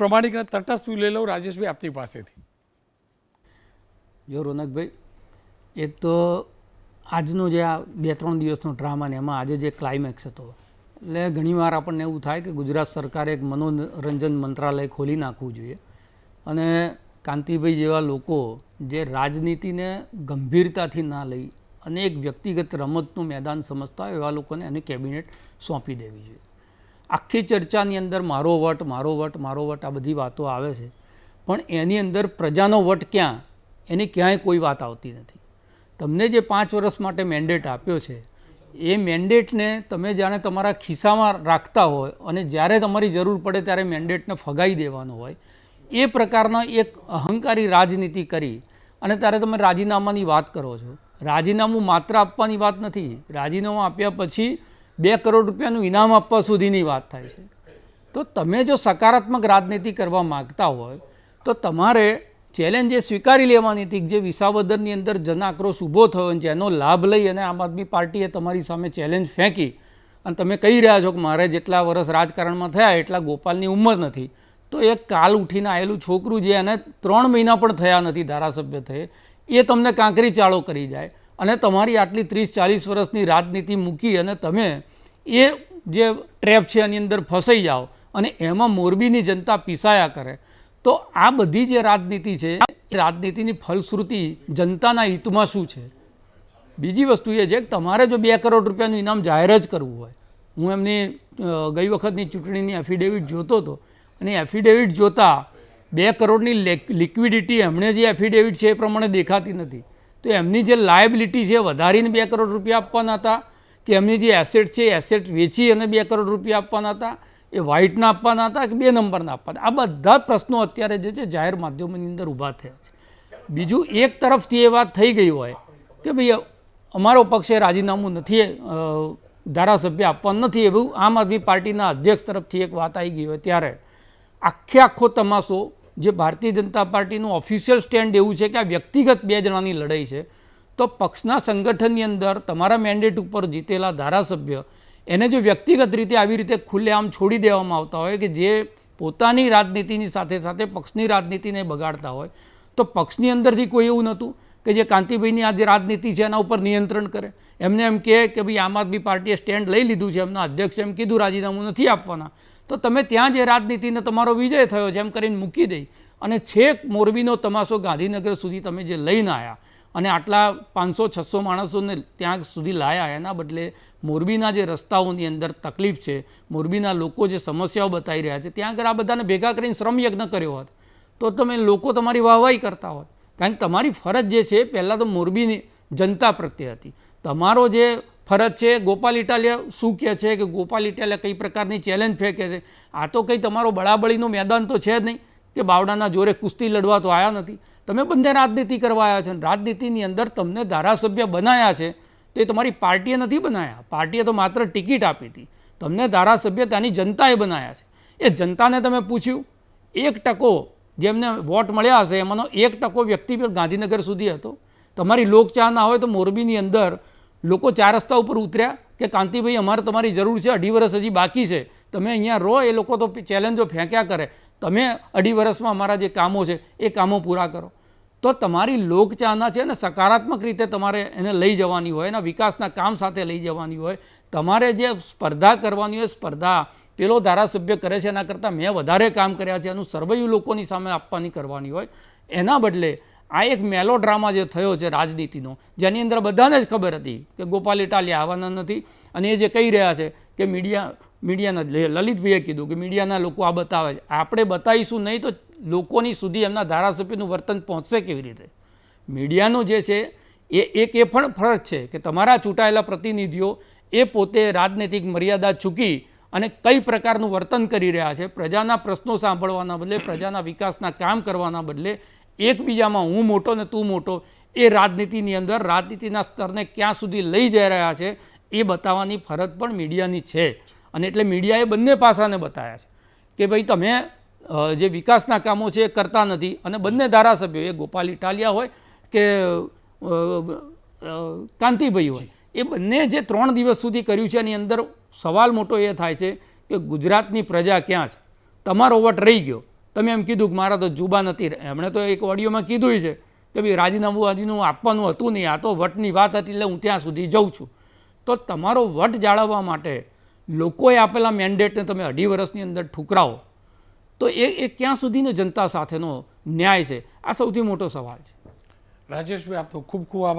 પ્રમાણિક અને તટસ્થ લઈ લઉં રાજેશભાઈ આપની પાસેથી. જો રોનકભાઈ, એક તો આજનો જે આ બે ત્રણ દિવસનો ડ્રામા ને એમાં આજે જે ક્લાઇમેક્સ હતો, એટલે ઘણીવાર આપણને એવું થાય કે ગુજરાત સરકારે એક મનોરંજન મંત્રાલય ખોલી નાખવું જોઈએ અને કાંતિભાઈ જેવા લોકો જે રાજનીતિને ગંભીરતાથી ના લઈ અને એક વ્યક્તિગત રમતનું મેદાન સમજતા હોય એવા લોકોને એની કેબિનેટ સોંપી દેવી જોઈએ. આખી ચર્ચાની અંદર મારો વટ મારો વટ મારો વટ આ બધી વાતો આવે છે. પણ એની અંદર પ્રજાનો વટ ક્યાં? એની ક્યાંય કોઈ વાત આવતી નથી. તમને જે પાંચ વર્ષ માટે મેન્ડેટ આપ્યો છે, એ મેન્ડેટને તમે જ્યારે તમારા ખિસ્સામાં રાખતા હોય અને જ્યારે તમારી જરૂર પડે ત્યારે મેન્ડેટને ફગાઈ દેવાનો હોય, એ પ્રકારના એક અહંકારી રાજનીતિ કરી અને ત્યારે તમે રાજીનામાની વાત કરો છો. રાજીનામું માત્ર આપવાની વાત નથી. રાજીનામું આપ્યા પછી બે કરોડ રૂપિયાનું ઇનામ આપવા સુધીની વાત થાય છે. તો તમે જો સકારાત્મક રાજનીતિ કરવા માગતા હોય, તો તમારે ચેલેન્જ એ સ્વીકારી લેવાની હતી કે જે વિસાવદરની અંદર જન આક્રોશ ઊભો થયો અને જેનો લાભ લઈ અને આમ આદમી પાર્ટીએ તમારી સામે ચેલેન્જ ફેંકી. અને તમે કહી રહ્યા છો કે મારે જેટલા વર્ષ રાજકારણમાં થયા, એટલા ગોપાલની ઉંમર નથી. તો એક કાલ ઉઠીને આવેલું છોકરું જે એને ત્રણ મહિના પણ થયા નથી ધારાસભ્ય થયે, એ તમને કાંકરી ચાળો કરી જાય. અને તમારી આટલી ત્રીસ ચાલીસ વર્ષની રાજનીતિ મૂકી અને તમે એ જે ટ્રેપ છે એની અંદર ફસાઈ જાઓ અને એમાં મોરબીની જનતા પીસાયા કરે. તો આ બધી જે રાજનીતિ છે, એ રાજનીતિની ફલશ્રુતિ જનતાના હિતમાં શું છે? બીજી વસ્તુ એ છે કે તમારે જો બે કરોડ રૂપિયાનું ઇનામ જાહેર જ કરવું હોય. હું એમની ગઈ વખતની ચૂંટણીની એફિડેવિટ જોતો હતો અને એફિડેવિટ જોતાં બે કરોડની લિક્વિડિટી એમણે જે એફિડેવિટ છે એ પ્રમાણે દેખાતી નથી. તો એમની જે લાયબિલિટી છે વધારીને બે કરોડ રૂપિયા આપવાના હતા. કે એમની જે એસેટ છે એસેટ વેચી અને બે કરોડ રૂપિયા આપવાના હતા, એ વ્હાઇટના આપવાના હતા કે બે નંબરના આપવાના આ બધા પ્રશ્નો અત્યારે જે છે, જાહેર માધ્યમોની અંદર ઊભા થયા છે. બીજું એક તરફથી એ વાત થઈ ગઈ હોય કે ભાઈ, અમારો પક્ષે રાજીનામું નથી ધારાસભ્ય આપવાનું નથી, એવું આમ આદમી પાર્ટીના અધ્યક્ષ તરફથી એક વાત આવી ગઈ હોય ત્યારે આખે આખો તમાસો જે ભારતીય જનતા પાર્ટીનું ઓફિશિયલ સ્ટેન્ડ એવું છે કે આ વ્યક્તિગત બે જણાની લડાઈ છે તો પક્ષના સંગઠનની અંદર તમારા મેન્ડેટ ઉપર જીતેલા ધારાસભ્ય, એને જો વ્યક્તિગત રીતે આવી રીતે ખુલ્લેઆમ છોડી દેવામાં આવતા હોય કે જે પોતાની રાજનીતિની સાથે સાથે પક્ષની રાજનીતિને બગાડતા હોય, તો પક્ષની અંદરથી કોઈ એવું નહોતું કે જે કાંતિભાઈની આ જે રાજનીતિ છે એના ઉપર નિયંત્રણ કરે. એમને એમ કહે કે ભાઈ આમ આદમી પાર્ટીએ સ્ટેન્ડ લઈ લીધું છે, એમના અધ્યક્ષે એમ કીધું, રાજીનામું નથી આપવાના. તો તમે ત્યાં જે રાજનીતિને તમારો વિજય થયો છે એમ કરીને મૂકી દઈ. અને છેક મોરબીનો તમાશો ગાંધીનગર સુધી તમે જે લઈને આવ્યા અને આટલા પાંચસો, છસો માણસોને ત્યાં સુધી લાયા. એના બદલે મોરબીના જે રસ્તાઓની અંદર તકલીફ છે, મોરબીના લોકો જે સમસ્યાઓ બતાવી રહ્યા છે, ત્યાં આગળ આ બધાને ભેગા કરીને શ્રમયજ્ઞ કર્યો હોત, તો તમે લોકો તમારી વાહવાહી કરતા હોત. કારણ કે તમારી ફરજ જે છે, પહેલાં તો મોરબીની જનતા પ્રત્યે હતી. તમારો જે ફરજ છે, ગોપાલ ઇટાલિયા શું કહે છે કે ગોપાલ ઇટાલિયા કઈ પ્રકારની ચેલેન્જ ફેંકે છે? આ તો કંઈ તમારો બળાબળીનું મેદાન તો છે જ નહીં. કે બાવડાના જોરે કુસ્તી લડવા તો આવ્યા નથી. તમે બંને રાજનીતિ કરવા આવ્યા છે અને રાજનીતિની અંદર તમને ધારાસભ્ય બનાવ્યા છે. તો એ તમારી પાર્ટીએ નથી બનાવ્યા પાર્ટીએ તો માત્ર ટિકિટ આપી હતી. તમને ધારાસભ્ય ત્યાંની જનતાએ બનાવ્યા છે. એ જનતાને તમે પૂછ્યું, એક ટકો જેમને વોટ મળ્યા હશે, એમાંનો એક ટકો વ્યક્તિ ગાંધીનગર સુધી હતો. તમારી લોકચાહ ના હોય તો મોરબીની અંદર લોકો ચાર રસ્તા ઉપર ઉતર્યા કે કાંતિભાઈ, અમારે તમારી જરૂર છે, અઢી વર્ષ હજી બાકી છે. તમે અહીંયા રહો, એ લોકો તો ચેલેન્જો ફેંક્યા કરે. તમે અઢી વર્ષમાં અમારા જે કામો છે, એ કામો પૂરા કરો. તો તમારી લોકચાહના છે ને સકારાત્મક રીતે તમારે એને લઈ જવાની હોય, એના વિકાસના કામ સાથે લઈ જવાની હોય. તમારે જે સ્પર્ધા કરવાની હોય, સ્પર્ધા પેલો ધારાસભ્ય કરે છે એના કરતાં મેં વધારે કામ કર્યા છે, એનું સર્વૈયું લોકોની સામે આપવાની કરવાની હોય. એના બદલે આ એક મેલો ડ્રામા જે થયો છે રાજનીતિનો, જેની અંદર બધાને જ ખબર હતી કે ગોપાલ ઇટાલિયા આવવાના નથી અને એ જે કહી રહ્યા છે કે મીડિયા, મીડિયાના લલિતભાઈએ કીધું કે મીડિયાના લોકો આ બતાવે છે. આપણે બતાવીશું નહીં તો લોકોની સુધી એમના ધારાસભ્યનું વર્તન પહોંચશે કેવી રીતે? મીડિયાનું જે છે, એ, એક એ પણ ફરજ છે કે તમારા ચૂંટાયેલા પ્રતિનિધિઓ એ પોતે રાજનૈતિક મર્યાદા ચૂકી અને કઈ પ્રકારનું વર્તન કરી રહ્યા છે, પ્રજાના પ્રશ્નો સાંભળવાના બદલે, પ્રજાના વિકાસના કામ કરવાના બદલે એકબીજામાં હું મોટો ને તું મોટો, એ રાજનીતિની અંદર, રાજનીતિના સ્તરને ક્યાં સુધી લઈ જઈ રહ્યા છે, એ બતાવવાની ફરજ પણ મીડિયાની છે. અને એટલે મીડિયાએ બંને પાસાને બતાવ્યા છે. કે ભાઈ તમે જે વિકાસના કામો છે એ કરતા નથી. અને બંને ધારાસભ્યો, એ ગોપાલ ઇટાલિયા હોય કે કાંતિભાઈ હોય, એ બંને જે ત્રણ દિવસ સુધી કર્યું છે, એની અંદર સવાલ મોટો એ થાય છે કે ગુજરાતની પ્રજા ક્યાં છે? તમારો વટ રહી ગયો. તમે એમ કીધું કે મારા તો જુબા નથી એમણે તો એક ઓડિયોમાં કીધું છે કે ભાઈ, રાજીનામું વાજીનું આપવાનું હતું નહીં. આ તો વટની વાત હતી, એટલે હું ત્યાં સુધી જઉં છું. તો તમારો વટ જાળવવા માટે લોકોએ આપેલા મેન્ડેટને તમે અઢી વર્ષની અંદર ઠુકરાવો. તો એ એ ક્યાં સુધીનો જનતા સાથેનો ન્યાય છે? આ સૌથી મોટો સવાલ છે. રાજેશભાઈ, આપનો ખૂબ ખૂબ આભાર.